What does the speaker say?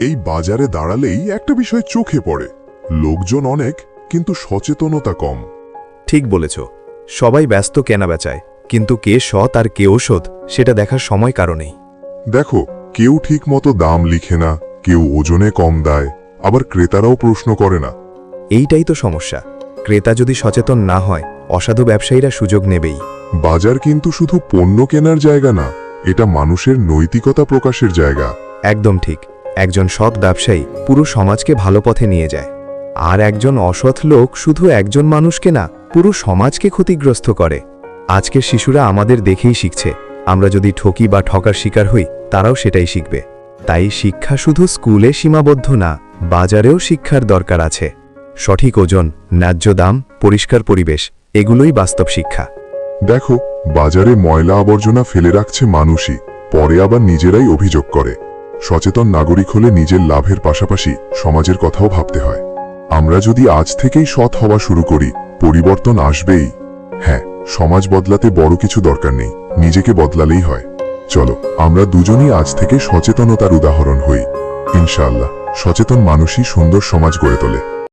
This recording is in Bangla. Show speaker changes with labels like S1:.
S1: এই বাজারে দাঁড়ালেই একটা বিষয় চোখে পড়ে। লোকজন অনেক কিন্তু সচেতনতা কম।
S2: ঠিক বলেছ। সবাই ব্যস্ত কেনাবেচায় কিন্তু কে সৎ আর কে ওষুধ সেটা দেখার সময় কারণেই
S1: দেখো কেউ ঠিক মতো দাম লিখে না কেউ ওজনে কম দেয় আবার ক্রেতারাও প্রশ্ন করে না।
S2: এইটাই তো সমস্যা। ক্রেতা যদি সচেতন না হয় অসাধু ব্যবসায়ীরা সুযোগ নেবেই।
S1: বাজার কিন্তু শুধু পণ্য কেনার জায়গা না এটা মানুষের নৈতিকতা প্রকাশের জায়গা।
S2: একদম ঠিক। একজন সৎ ব্যবসায়ী পুরো সমাজকে ভালো পথে নিয়ে যায়। আর একজন অসৎ লোক শুধু একজন মানুষকে না, পুরো সমাজকে ক্ষতিগ্রস্ত করে। আজকের শিশুরা আমাদের দেখেই শিখছে, আমরা যদি ঠকি বা ঠকার শিকার হই, তারাও সেটাই শিখবে। তাই শিক্ষা শুধু স্কুলে সীমাবদ্ধ না, বাজারেও শিক্ষার দরকার আছে। সঠিক ওজন, ন্যায্য দাম, পরিষ্কার পরিবেশ, এগুলোই বাস্তব শিক্ষা।
S1: দেখো, বাজারে ময়লা আবর্জনা ফেলে রাখছে মানুষই, পরে আবার নিজেরাই অভিযোগ করে। সচেতন নাগরিক হলে নিজের লাভের পাশাপাশি সমাজের কথাও ভাবতে হয়। আমরা যদি আজ থেকেই সৎ হওয়া শুরু করি, পরিবর্তন আসবেই। হ্যাঁ সমাজ বদলাতে বড় কিছু দরকার নেই, নিজেকে বদলালেই হয়। চলো, আমরা দুজনই আজ থেকে সচেতনতার উদাহরণ হই। ইনশাআল্লাহ, সচেতন মানুষই সুন্দর সমাজ গড়ে তোলে।